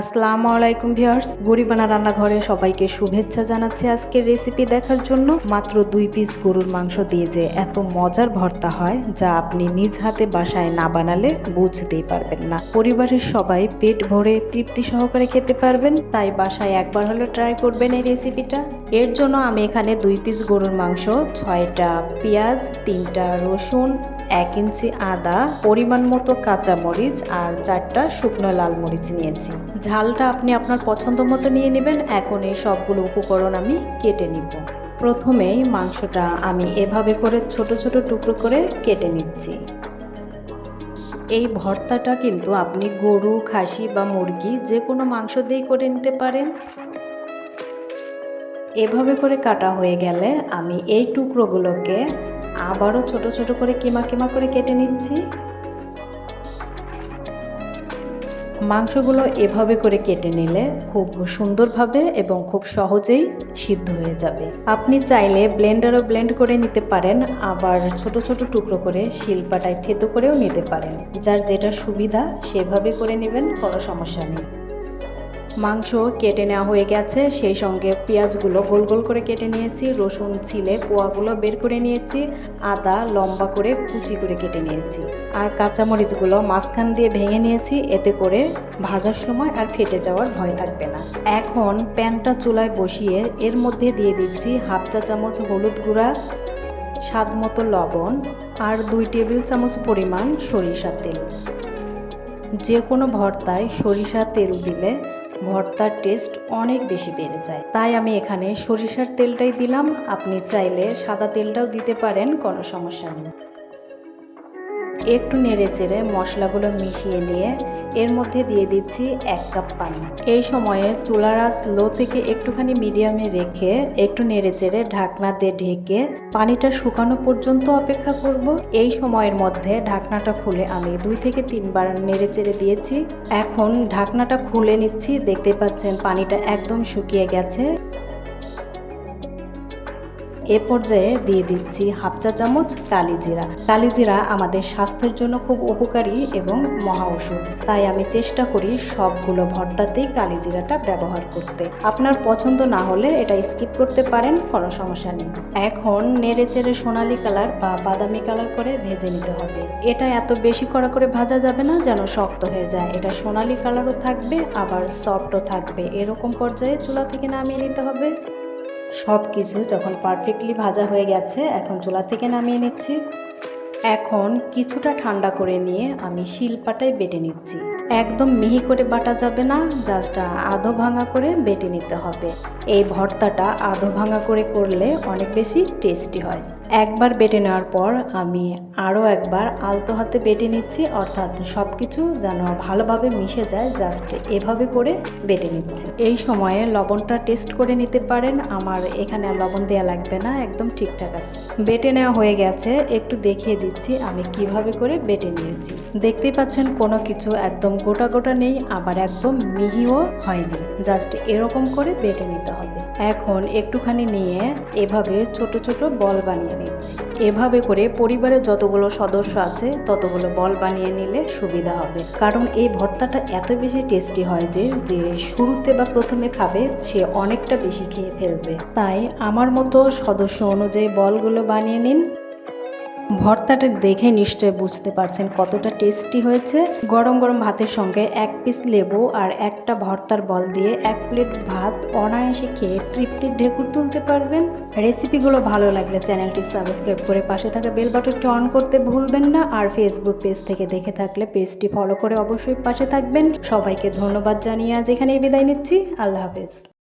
আসসালামু আলাইকুম ভিউয়ার্স, গরিবানা রান্নাঘরে সবাইকে শুভেচ্ছা জানাচ্ছি আজকের রেসিপি দেখার জন্য। মাত্র দুই পিস গরুর মাংস দিয়ে যে এত মজার ভর্তা হয়, যা আপনি নিজ হাতে বাসায় না বানালে বুঝতেই পারবেন না। পরিবারের সবাই পেট ভরে তৃপ্তি সহকারে খেতে পারবেন, তাই বাসায় একবার হলো ট্রাই করবেন এই রেসিপিটা এর জন্য আমি এখানে দুই পিস গরুর মাংস, ছয়টা পেঁয়াজ, তিনটা রসুন এক ইঞ্চি আদা, পরিমাণ মতো কাঁচামরিচ আর চারটা শুকনো লাল মরিচ নিয়েছি। ঝালটা আপনি আপনার পছন্দ মতো নিয়ে নেবেন, এখন এই সবগুলো উপকরণ আমি কেটে নিব। প্রথমেই মাংসটা আমি এভাবে করে ছোট ছোট টুকরো করে কেটে নিচ্ছি। এই ভর্তাটা কিন্তু আপনি গরু, খাসি বা মুরগি যে কোনো মাংস দিয়েই করে নিতে পারেন। এভাবে করে কাটা হয়ে গেলে আমি এই টুকরোগুলোকে আবারও ছোট ছোট করে কিমা কিমা করে কেটে নিচ্ছি। মাংসগুলো এভাবে করে কেটে নিলে খুব সুন্দরভাবে এবং খুব সহজেই সিদ্ধ হয়ে যাবে। আপনি চাইলে ব্লেন্ডারও ব্লেন্ড করে নিতে পারেন, আবার ছোট ছোট টুকরো করে শিলপাটায় থেতো করেও নিতে পারেন। যার যেটা সুবিধা, সেভাবে করে নেবেন, কোনো সমস্যা নেই। মাংস কেটে নেওয়া হয়ে গেছে। সেই সঙ্গে পেঁয়াজগুলো গোল গোল করে কেটে নিয়েছি, রসুন, ছিলে, কোয়াগুলো বের করে নিয়েছি, আদা, লম্বা করে কুচি করে কেটে নিয়েছি। আর কাঁচামরিচগুলো মাঝখান দিয়ে ভেঙে নিয়েছি, এতে করে ভাজার সময় আর ফেটে যাওয়ার ভয় থাকবে না। এখন প্যানটা চুলায় বসিয়ে এর মধ্যে দিয়ে দিচ্ছি হাফ চা চামচ হলুদ গুঁড়া, স্বাদ মতো লবণ আর দুই টেবিল চামচ পরিমাণ সরিষার তেল। যে কোনো ভর্তায় সরিষার তেল দিলে ভর্তার টেস্ট অনেক বেশি বেড়ে যায়। তাই আমি এখানে সরিষার তেলটাই দিলাম। আপনি চাইলে সাদা তেলটাও দিতে পারেন, কোনো সমস্যা নেই। একটু নেড়ে চেড়ে মশলাগুলো মিশিয়ে নিয়ে এর মধ্যে দিয়ে দিচ্ছি এক কাপ পানি। এই সময়ে চুলার আঁচ লো থেকে একটুখানি মিডিয়ামে রেখে একটু নেড়ে চেড়ে ঢাকনা দিয়ে ঢেকে পানিটা শুকানো পর্যন্ত অপেক্ষা করব। এই সময়ের মধ্যে ঢাকনাটা খুলে আমি দুই থেকে তিনবার নেড়ে চেড়ে দিয়েছি। এখন ঢাকনাটা খুলে নিচ্ছি, দেখতে পাচ্ছেন পানিটা একদম শুকিয়ে গেছে। এ পর্যায়ে দিয়ে দিচ্ছি হাফ চা চামচ কালিজিরা কালিজিরা আমাদের স্বাস্থ্যের জন্য খুব উপকারী এবং মহা ওষুধ। তাই আমি চেষ্টা করি সবগুলো ভর্তাতেই কালিজিরাটা ব্যবহার করতে। আপনার পছন্দ না হলে এটা স্কিপ করতে পারেন, কোনো সমস্যা নেই। এখন নেড়ে চেড়ে সোনালি কালার বা বাদামি কালার করে ভেজে নিতে হবে। এটা এত বেশি করা করে ভাজা যাবে না, যেন শক্ত হয়ে যায়। এটা সোনালি কালারও থাকবে, আবার সফটও থাকবে। এরকম পর্যায়ে চুলা থেকে নামিয়ে নিতে হবে। সব কিছু যখন পারফেক্টলি ভাজা হয়ে গেছে, এখন চুলা থেকে নামিয়ে নিচ্ছি। এখন কিছুটা ঠান্ডা করে নিয়ে আমি শিলপাটায় বেটে নিচ্ছি। একদম মিহি করে বাটা যাবে না, জাস্ট আধো ভাঙা করে বেটে নিতে হবে। এই ভর্তাটা আধো ভাঙা করে করলে অনেক বেশি টেস্টি হয়। একবার বেটে নেওয়ার পর আমি আরও একবার আলতো হাতে বেটে নিচ্ছি, অর্থাৎ সব কিছু যেন ভালোভাবে মিশে যায় জাস্ট এভাবে করে বেটে নিচ্ছি। এই সময়ে লবণটা টেস্ট করে নিতে পারেন, আমার এখানে লবণ দেওয়া লাগবে না, একদম ঠিকঠাক আছে। বেটে নেওয়া হয়ে গেছে, একটু দেখিয়ে দিচ্ছি আমি কীভাবে করে বেটে নিয়েছি। দেখতেই পাচ্ছেন কোনো কিছু একদম গোটা গোটা নেই, আবার একদম মিহিও হয়নি জাস্ট এরকম করে বেটে নিতে হবে। এখন একটুখানি নিয়ে এভাবে ছোট ছোট বল বানিয়ে নিচ্ছি। এভাবে করে পরিবারের যতগুলো সদস্য আছে, ততগুলো বল বানিয়ে নিলে সুবিধা হবে। কারণ এই ভর্তাটা এত বেশি টেস্টি হয় যে যে শুরুতে বা প্রথমে খাবে, সে অনেকটা বেশি খেয়ে ফেলবে। তাই আমার মতো সদস্য অনুযায়ী বলগুলো বানিয়ে নিন। ভর্তাটা দেখে নিশ্চয় বুঝতে পারছেন কতটা টেস্টি হয়েছে। গরম গরম ভাতের সঙ্গে এক পিস লেবু আর একটা ভর্তার বল দিয়ে এক প্লেট ভাত অনায়াসে খেয়ে তৃপ্তির ঢেকুর তুলতে পারবেন। রেসিপিগুলো ভালো লাগলে চ্যানেলটি সাবস্ক্রাইব করে পাশে থাকা বেল বাটনটি অন করতে ভুলবেন না। আর ফেসবুক পেজ থেকে দেখে থাকলে পেজটি ফলো করে অবশ্যই পাশে থাকবেন। সবাইকে ধন্যবাদ জানিয়ে আজ এখানেই বিদায় নিচ্ছি। আল্লাহ হাফেজ।